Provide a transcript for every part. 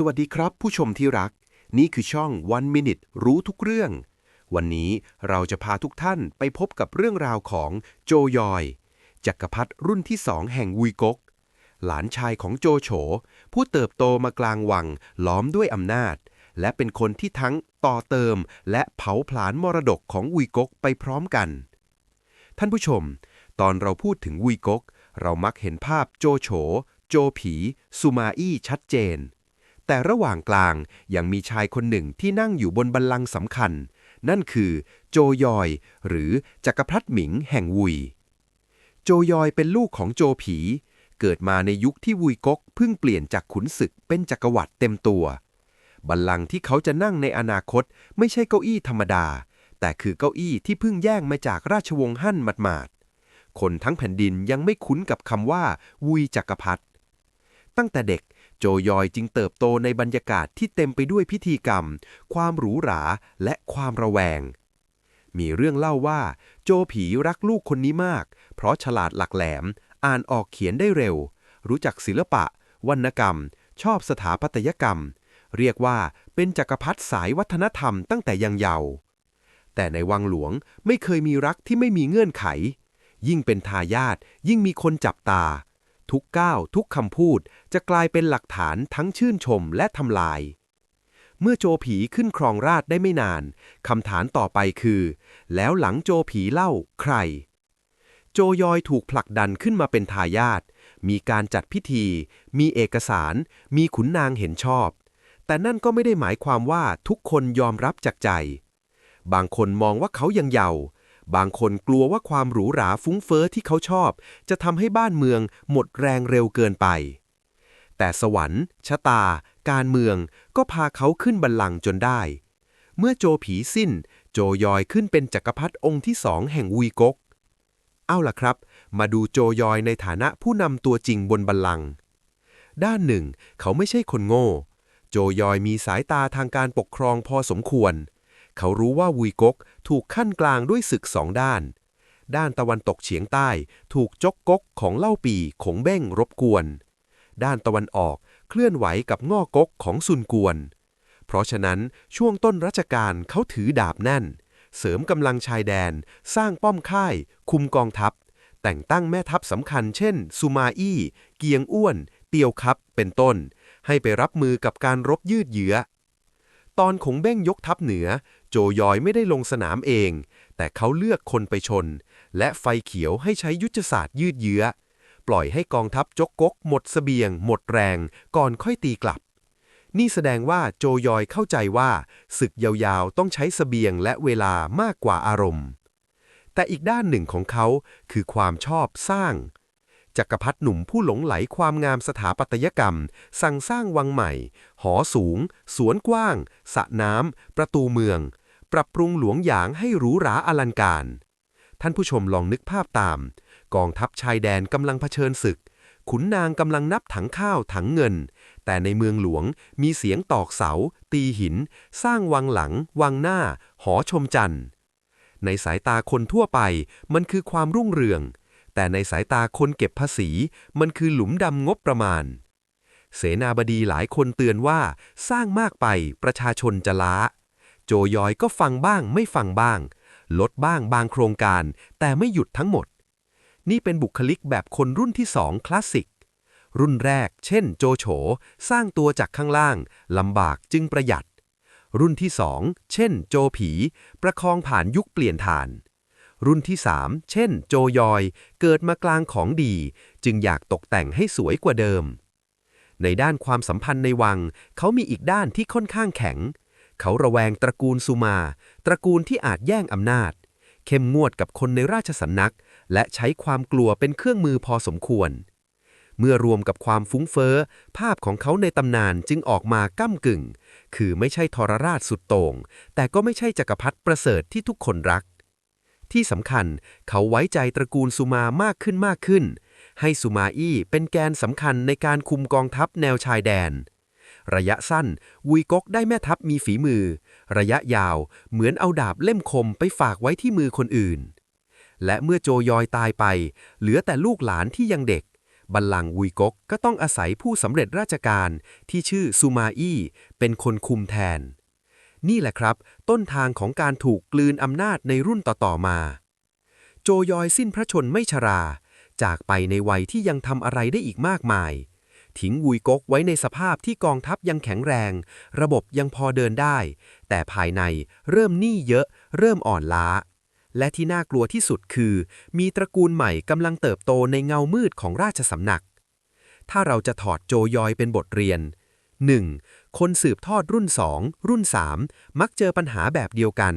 สวัสดีครับผู้ชมที่รัก นี่คือช่อง One Minute รู้ทุกเรื่อง วันนี้เราจะพาทุกท่านไปพบกับเรื่องราวของโจยอย จักรพรรดิรุ่นที่สองแห่งวุยกก หลานชายของโจโฉ ผู้เติบโตมากลางวังล้อมด้วยอำนาจ และเป็นคนที่ทั้งต่อเติม และเผาผลาญมรดกของวุยกกไปพร้อมกัน ท่านผู้ชม ตอนเราพูดถึงวุยกก เรามักเห็นภาพโจโฉ โจผี สุมาอี้ชัดเจน แต่ระหว่างกลางยังมีชายคนหนึ่งที่นั่งอยู่บนบัลลังก์สำคัญ นั่นคือโจยอย หรือจักรพรรดิหมิงแห่งวุย โจยอยเป็นลูกของโจผี เกิดมาในยุคที่วุยกกเพิ่งเปลี่ยนจากขุนศึกเป็นจักรวรรดิเต็มตัว บัลลังก์ที่เขาจะนั่งในอนาคตไม่ใช่เก้าอี้ธรรมดา แต่คือเก้าอี้ที่เพิ่งแย่งมาจากราชวงศ์ฮั่นหมาดๆคนทั้งแผ่นดินยังไม่คุ้นกับคำว่าวุยจักรพรรดิตั้งแต่เด็ก โจยอยจึงเติบโตในบรรยากาศที่เต็มไปด้วยพิธีกรรม ความหรูหราและความระแวง มีเรื่องเล่าว่า โจผีรักลูกคนนี้มาก เพราะฉลาดหลักแหลม อ่านออกเขียนได้เร็ว รู้จักศิลปะ วรรณกรรม ชอบสถาปัตยกรรม เรียกว่าเป็นจักรพรรดิสายวัฒนธรรมตั้งแต่ยังเยาว์แต่ในวังหลวงไม่เคยมีรักที่ไม่มีเงื่อนไข ยิ่งเป็นทายาทยิ่งมีคนจับตา ทุกก้าวทุกคำพูดจะกลายเป็นหลักฐานทั้งชื่นชมและทำลาย เมื่อโจผีขึ้นครองราชได้ไม่นานคำถามต่อไปคือ แล้วหลังโจผีเล่าใคร โจยอยถูกผลักดันขึ้นมาเป็นทายาทมีการจัดพิธี มีเอกสาร มีขุนนางเห็นชอบ แต่นั่นก็ไม่ได้หมายความว่าทุกคนยอมรับจากใจ บางคนมองว่าเขายังเยาว์ บางคนกลัวว่าความหรูหราฟุ้งเฟ้อที่เขาชอบ จะทำให้บ้านเมืองหมดแรงเร็วเกินไป แต่สวรรค์ ชะตา การเมืองก็พาเขาขึ้นบัลลังก์จนได้ เมื่อโจผีสิ้น โจยอยขึ้นเป็นจักรพรรดิองค์ที่สองแห่งวุยกก เอาล่ะครับ มาดูโจยอยในฐานะผู้นำตัวจริงบนบัลลังก์ด้านหนึ่ง เขาไม่ใช่คนโง่ โจยอยมีสายตาทางการปกครองพอสมควรเขารู้ว่าวุยกกถูกขั้นกลางด้วยศึกสองด้าน ด้านตะวันตกเฉียงใต้ ถูกจกกกของเล่าปีขงเบ้งรบกวน ด้านตะวันออกเคลื่อนไหวกับง่อกกของซุนกวน เพราะฉะนั้นช่วงต้นรัชกาลเขาถือดาบแน่น เสริมกำลังชายแดน สร้างป้อมค่าย คุมกองทัพ แต่งตั้งแม่ทัพสำคัญเช่นสุมาอี้ เกียงอ้วน เตียวคับ เป็นต้น ให้ไปรับมือกับการรบยืดเยื้อตอนขงเบ้งยกทัพเหนือ โจยอยไม่ได้ลงสนามเอง แต่เขาเลือกคนไปชน และไฟเขียวให้ใช้ยุทธศาสตร์ยืดเยื้อ ปล่อยให้กองทัพจกกกหมดสเสบียง หมดแรง ก่อนค่อยตีกลับ นี่แสดงว่าโจยอยเข้าใจว่าศึกยาวๆต้องใช้สเสบียงและเวลามากกว่าอารมณ์ แต่อีกด้านหนึ่งของเขาคือความชอบสร้าง จักรพรรดิหนุ่มผู้หลงไหลความงามสถาปัตยกรรม สั่งสร้างวังใหม่ หอสูง สวนกว้าง สระน้ำ ประตูเมือง ปรับปรุงหลวงหยางให้หรูหราอลังการ ท่านผู้ชมลองนึกภาพตาม กองทัพชายแดนกำลังเผชิญศึก ขุนนางกำลังนับถังข้าวถังเงิน แต่ในเมืองหลวงมีเสียงตอกเสา ตีหิน สร้างวังหลัง วังหน้า หอชมจันทร์ในสายตาคนทั่วไปมันคือความรุ่งเรือง แต่ในสายตาคนเก็บภาษีมันคือหลุมดำงบประมาณ เสนาบดีหลายคนเตือนว่าสร้างมากไปประชาชนจะล้า โจยอยก็ฟังบ้างไม่ฟังบ้าง ลดบ้างบางโครงการ แต่ไม่หยุดทั้งหมด นี่เป็นบุคลิกแบบคนรุ่นที่สองคลาสสิก รุ่นแรก เช่น โจโฉสร้างตัวจากข้างล่างลำบากจึงประหยัดรุ่นที่สองเช่น โจผี ประคองผ่านยุคเปลี่ยนฐาน รุ่นที่สามเช่น โจยอย เกิดมากลางของดี จึงอยากตกแต่งให้สวยกว่าเดิม ในด้านความสัมพันธ์ในวัง เขามีอีกด้านที่ค่อนข้างแข็ง เขาระแวงตระกูลสุมา ตระกูลที่อาจแย่งอำนาจ เข้มงวดกับคนในราชสำนัก และใช้ความกลัวเป็นเครื่องมือพอสมควร เมื่อรวมกับความฟุ้งเฟ้อ ภาพของเขาในตำนานจึงออกมาก้ากึ่ง คือไม่ใช่ทรราชสุดโต่งแต่ก็ไม่ใช่จักรพรรดิประเสริฐที่ทุกคนรัก ที่สำคัญเขาไว้ใจตระกูลสุมามากขึ้นมากขึ้น ให้สุมาอี้เป็นแกนสำคัญในการคุมกองทัพแนวชายแดน ระยะสั้นวุยกกได้แม่ทัพมีฝีมือ ระยะยาวเหมือนเอาดาบเล่มคมไปฝากไว้ที่มือคนอื่น และเมื่อโจยอยตายไป เหลือแต่ลูกหลานที่ยังเด็กบัลลังก์วุยก๊กก็ต้องอาศัยผู้สำเร็จราชการที่ชื่อซูมาอี้เป็นคนคุมแทน นี่แหละครับ ต้นทางของการถูกกลืนอำนาจในรุ่นต่อๆมา โจยอยสิ้นพระชนไม่ชรา จากไปในวัยที่ยังทำอะไรได้อีกมากมาย ทิ้งวุยกกไว้ในสภาพที่กองทัพยังแข็งแรง ระบบยังพอเดินได้ แต่ภายในเริ่มหนี้เยอะ เริ่มอ่อนล้า และที่น่ากลัวที่สุดคือ มีตระกูลใหม่กำลังเติบโตในเงามืดของราชสำนัก ถ้าเราจะถอดโจยอยเป็นบทเรียน 1. คนสืบทอดรุ่น 2 รุ่น 3 มักเจอปัญหาแบบเดียวกัน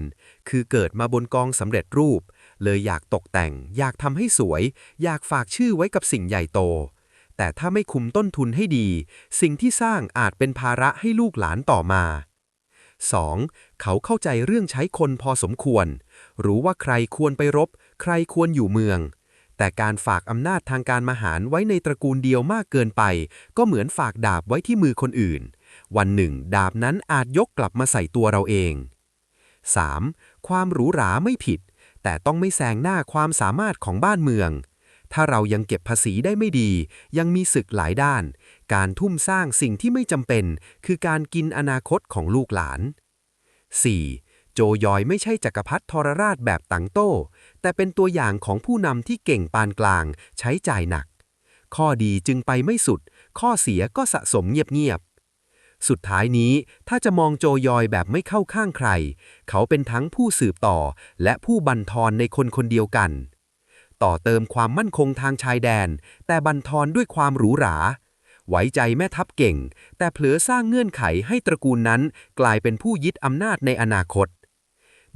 คือเกิดมาบนกองสำเร็จรูป เลยอยากตกแต่ง อยากทำให้สวย อยากฝากชื่อไว้กับสิ่งใหญ่โต แต่ถ้าไม่คุมต้นทุนให้ดี สิ่งที่สร้างอาจเป็นภาระให้ลูกหลานต่อมา 2. เขาเข้าใจเรื่องใช้คนพอสมควร รู้ว่าใครควรไปรบ ใครควรอยู่เมือง แต่การฝากอำนาจทางการมหารไว้ในตระกูลเดียวมากเกินไป ก็เหมือนฝากดาบไว้ที่มือคนอื่น วันหนึ่ง ดาบนั้นอาจยกกลับมาใส่ตัวเราเอง 3. ความหรูหราไม่ผิด แต่ต้องไม่แซงหน้าความสามารถของบ้านเมือง ถ้าเรายังเก็บภาษีได้ไม่ดี ยังมีศึกหลายด้าน การทุ่มสร้างสิ่งที่ไม่จำเป็น คือการกินอนาคตของลูกหลาน 4. โจยอยไม่ใช่จักรพรรดิทรราชแบบตังโต้ แต่เป็นตัวอย่างของผู้นำที่เก่งปานกลาง ใช้จ่ายหนัก ข้อดีจึงไปไม่สุด ข้อเสียก็สะสมเงียบๆ สุดท้ายนี้ถ้าจะมองโจยอยแบบไม่เข้าข้างใคร เขาเป็นทั้งผู้สืบต่อ และผู้บันทอนในคนคนเดียวกัน ต่อเติมความมั่นคงทางชายแดน แต่บันทอนด้วยความหรูหรา ไว้ใจแม่ทัพเก่ง แต่เผลอสร้างเงื่อนไขให้ตระกูลนั้น กลายเป็นผู้ยึดอำนาจในอนาคต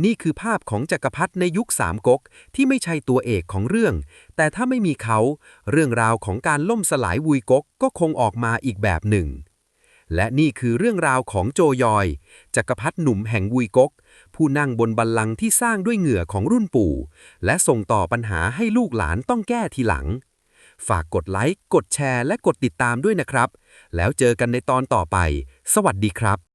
นี่คือภาพของจักรพรรดิในยุคสามก๊กที่ไม่ใช่ตัวเอกของเรื่อง แต่ถ้าไม่มีเขา เรื่องราวของการล่มสลายวุยก๊กก็คงออกมาอีกแบบหนึ่ง และนี่คือเรื่องราวของโจยอย จักรพรรดิหนุ่มแห่งวุยก๊กผู้นั่งบนบัลลังก์ที่สร้างด้วยเหงื่อของรุ่นปู่ และส่งต่อปัญหาให้ลูกหลานต้องแก้ทีหลัง ฝากกดไลค์กดแชร์ และกดติดตามด้วยนะครับ แล้วเจอกันในตอนต่อไป สวัสดีครับ